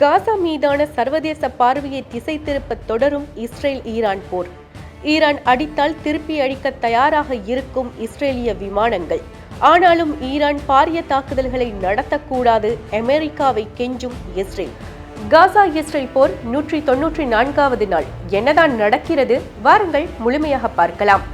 காசா மீதான சர்வதேச பார்வையை திசை திருப்ப தொடரும் இஸ்ரேல் ஈரான் போர். ஈரான் அடித்தால் திருப்பி அழிக்க தயாராக இருக்கும் இஸ்ரேலிய விமானங்கள். ஆனாலும் ஈரான் பாரிய தாக்குதல்களை நடத்தக்கூடாது அமெரிக்காவை கெஞ்சும் இஸ்ரேல். காசா இஸ்ரேல் போர் நூற்றி தொன்னூற்றி நான்காவது நாள். என்னதான் நடக்கிறது? வாருங்கள் முழுமையாக பார்க்கலாம்.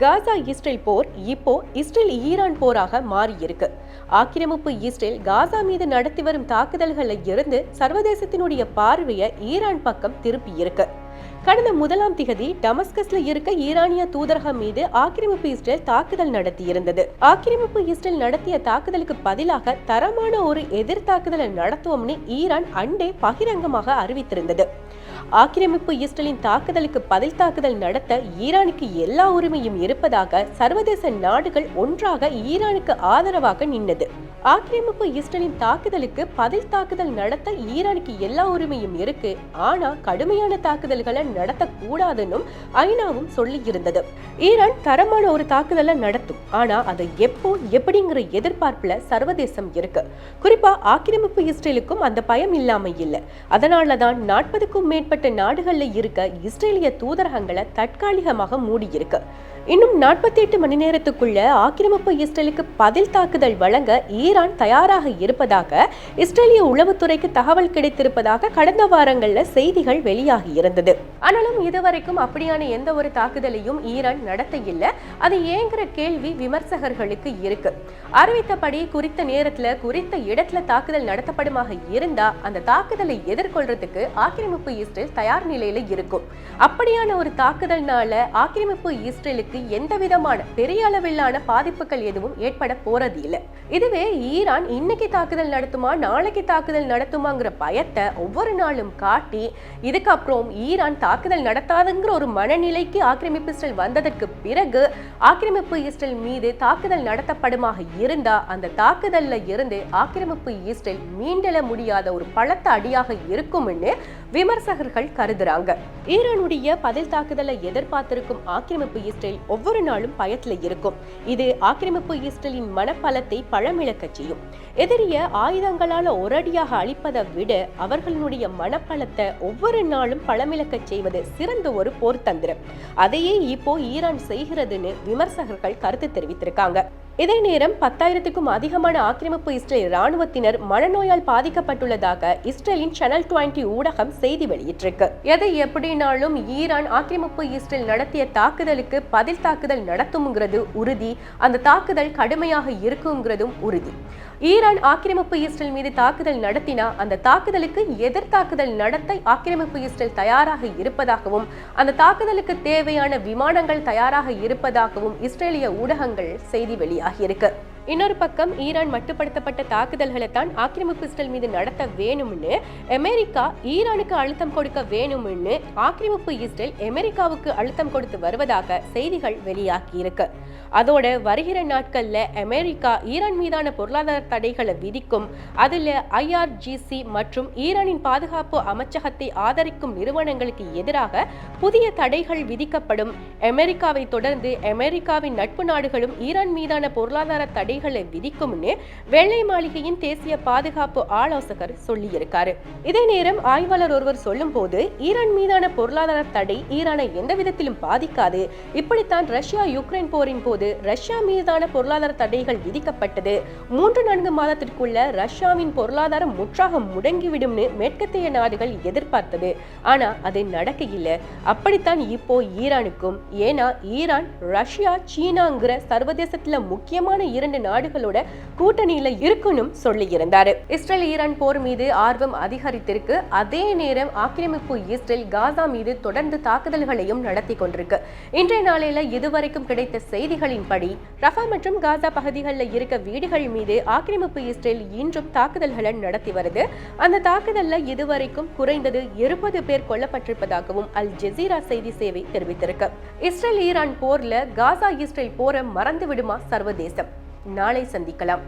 காசா இஸ்ரேல் போர் இப்போ இஸ்ரேல் ஈரான் போராக மாறியிருக்கு. ஆக்கிரமிப்பு இஸ்ரேல் காசா மீது நடத்தி வரும் தாக்குதல்களில் இருந்து சர்வதேசத்தினுடைய பார்வையை ஈரான் பக்கம் திருப்பி இருக்கு கடந்த முதலாம் திகதி டமஸ்கஸ்ல இருக்க ஈரானிய தூதரகம் மீது ஆக்கிரமிப்பு இஸ்ரேல் தாக்குதல் நடத்தியிருந்தது. ஆக்கிரமிப்பு இஸ்ரேல் நடத்திய தாக்குதலுக்கு பதிலாக தரமான ஒரு எதிர் தாக்குதலை நடத்துவோம்னு ஈரான் அண்டே பகிரங்கமாக அறிவித்திருந்தது. ஆக்கிரமிப்பு இஸ்ரேலின் தாக்குதலுக்கு பதில் தாக்குதல் நடத்த ஈரானுக்கு எல்லா உரிமையும் இருப்பதாக சர்வதேச நாடுகள் ஒன்றாக ஈரானுக்கு ஆதரவாக நின்னது. ஆக்கிரமிப்பு இஸ்ரேலின் தாக்குதலுக்கு பதில் தாக்குதல் நடத்த ஈரானுக்கு எல்லா உரிமையும் இருக்கு. ஆனா கடுமையான தாக்குதல்களை நடத்தக்கூடாதுன்னு ஐநாவும் சொல்லி இருந்தது ஈரான் தரமான ஒரு தாக்குதலை நடத்தும். ஆனா அதை எப்போ எப்படிங்கிற எதிர்பார்ப்புல சர்வதேசம் இருக்கு. குறிப்பா ஆக்கிரமிப்பு இஸ்ரேலுக்கும் அந்த பயம் இல்லாம அதனால அதனாலதான் நாற்பதுக்கும் மேற்பட்ட நாடுகள்ல இருக்க இஸ்ரேலிய தூதரகங்களை தற்காலிகமாக மூடி இருக்கு இன்னும் நாற்பத்தி எட்டு மணி நேரத்துக்குள்ள ஆக்கிரமிப்பு இஸ்ரேலுக்கு பதில் தாக்குதல் வழங்க ஈரான் தயாராக இருப்பதாக இஸ்ரேலிய உளவுத்துறைக்கு தகவல் கிடைத்திருப்பதாக கடந்த வாரங்களில் செய்திகள் வெளியாகி இருந்தது. ஆனாலும் இதுவரைக்கும் அப்படியான எந்த ஒரு தாக்குதலையும் ஈரான் நடத்த இல்லை அது ஏங்கிற கேள்வி விமர்சகர்களுக்கு இருக்கு. அறிவித்தபடி குறித்த நேரத்தில் குறித்த இடத்துல தாக்குதல் நடத்தப்படுமாக இருந்தா அந்த தாக்குதலை எதிர்கொள்றதுக்கு ஆக்கிரமிப்பு இஸ்ரேல் தயார் நிலையில இருக்கும். அப்படியான ஒரு தாக்குதல்னால ஆக்கிரமிப்பு இஸ்ரேலுக்கு எந்த விதமான பெரிய அளவிலான பாதிப்புகள் எதுவும் ஏற்பட போறது இல்லை. இதுவே ஈரான் இன்னைக்கு தாக்குதல் நடத்துமா நாளைக்கு தாக்குதல் நடத்துமாங்கிற பயத்தை ஒவ்வொரு நாளும் காட்டி இதுக்கப்புறம் ஈரான் தாக்குதல் நடத்தாதுங்கிற ஒரு மனநிலைக்கு ஆக்கிரமிப்பு இஸ்ரேல் வந்ததற்கு பிறகு ஆக்கிரமிப்பு இஸ்ரேல் மீது தாக்குதல் நடத்தப்படுமாக இருந்தா அந்த தாக்குதல்ல இருந்து ஆக்கிரமிப்பு இஸ்ரேல் மீண்டெழ முடியாத ஒரு பலத்த அடியாக இருக்கும்னு விமர்சகர்கள் கருதுறாங்க. ஈரானுடைய பதில் தாக்குதலை எதிர்பார்த்திருக்கும் ஆக்கிரமிப்பு இஸ்ரேல் ஒவ்வொரு நாளும் பயத்தில் இருக்கும். இது ஆக்கிரமிப்பு இஸ்ரேலின் மனப்பலத்தை பழமிழக்க செய்யும். எதிரிய ஆயுதங்களால ஒரடியாக அழிப்பதை விட அவர்களுடைய மனப்பலத்தை ஒவ்வொரு நாளும் பழமிழக்க செய்வது சிறந்த ஒரு போர் தந்திரம் அதையே இப்போ ஈரான் செய்கிறதுன்னு விமர்சகர்கள் கருத்து தெரிவித்திருக்காங்க. இதே நேரம் பத்தாயிரத்துக்கும் அதிகமான ஆக்கிரமிப்பு இஸ்ரேல் ராணுவத்தினர் மனநோயால் பாதிக்கப்பட்டுள்ளதாக இஸ்ரேலின் சேனல் டுவெண்டி ஊடகம் செய்தி வெளியிட்டிருக்கு. எதை எப்படினாலும் ஈரான் ஆக்கிரமிப்பு இஸ்ரேல் நடத்திய தாக்குதலுக்கு பதில் தாக்குதல் நடத்தும்ங்கிறது உறுதி. அந்த தாக்குதல் கடுமையாக இருக்குங்கிறதும் உறுதி. ஈரான் ஆக்கிரமிப்பு இஸ்ரேல் மீது தாக்குதல் நடத்தினா அந்த தாக்குதலுக்கு எதிர் தாக்குதல் நடத்த ஆக்கிரமிப்பு இஸ்ரேல் தயாராக இருப்பதாகவும் அந்த தாக்குதலுக்கு தேவையான விமானங்கள் தயாராக இருப்பதாகவும் இஸ்ரேலிய ஊடகங்கள் செய்தி வெளியாகியிருக்கு. இன்னொரு பக்கம் ஈரான் மட்டுப்படுத்தப்பட்ட தாக்குதல்களை தான் ஆக்கிரமிப்பு இஸ்ரேல் மீது நடத்த வேணும்னு அமெரிக்கா ஈரானுக்கு அழுத்தம் கொடுக்க வேணும்னு ஆக்கிரமிப்பு இஸ்ரேல் அமெரிக்காவுக்கு அழுத்தம் கொடுத்து வருவதாக செய்திகள் வெளியாகி இருக்கு அதோட வருகிற நாட்கள்ல அமெரிக்கா ஈரான் மீதான பொருளாதார தடைகளை விதிக்கும் அதுல ஐஆர்ஜிசி மற்றும் ஈரானின் பாதுகாப்பு அமைச்சகத்தை ஆதரிக்கும் நிறுவனங்களுக்கு எதிராக புதிய தடைகள் விதிக்கப்படும். அமெரிக்காவை தொடர்ந்து அமெரிக்காவின் நட்பு நாடுகளும் ஈரான் மீதான பொருளாதார தடைகளை விதிக்கும்னு வெள்ளை மாளிகையின் தேசிய பாதுகாப்பு ஆலோசகர் சொல்லியிருக்காரு. இதே நேரம் ஆய்வாளர் ஒருவர் சொல்லும் போது ஈரான் மீதான பொருளாதார தடை ஈரானை எந்த விதத்திலும் பாதிக்காது. இப்படித்தான் ரஷ்யா யுக்ரைன் போரின் போது ரஷ்யா மீதான பொருளாதார தடைகள் விதிக்கப்பட்டது. மூன்று நான்கு மாதத்திற்குள்ள ரஷ்யாவின் பொருளாதாரம் முற்றாக முடங்கிவிடும்னு மேற்கத்திய நாடுகள் எதிர்பார்த்தது. ஆனா அது நடக்க இல்லை அப்படித்தான் இப்போ ஈரானுக்கும் ஏன்னா ஈரான் ரஷ்யா சீனாங்கிற சர்வதேசத்துல முக்கியமான இரண்டு நாடுகளோட கூட்டணியில இருக்கணும் சொல்லியிருந்தார் இஸ்ரேல் ஈரான் போர் மீது ஆர்வம் அதிகரித்திருக்கு. அதே நேரம் ஆக்கிரமிப்பு இஸ்ரேல் காசா மீது தொடர்ந்து தாக்குதல்களையும் நடத்தி கொண்டிருக்கு. இன்றைய நாளில இதுவரைக்கும் கிடைத்த செய்திகளின்படி ரஃபா மற்றும் காசா பகுதிகளில் இருக்க வீடுகள் மீது ஆக்கிரமிப்பு இஸ்ரேல் இன்றும் தாக்குதல்களை நடத்தி வருது. அந்த தாக்குதல்ல இதுவரைக்கும் குறைந்தது இருபது பேர் கொல்லப்பட்டிருப்பதாகவும் அல் ஜெசீரா செய்தி சேவை தெரிவித்திருக்கு. இஸ்ரேல் ஈரான் போர்ல காசா இஸ்ரேல் போரை மறந்து விடுமா சர்வதேசம்? நாளை சந்திக்கலாம்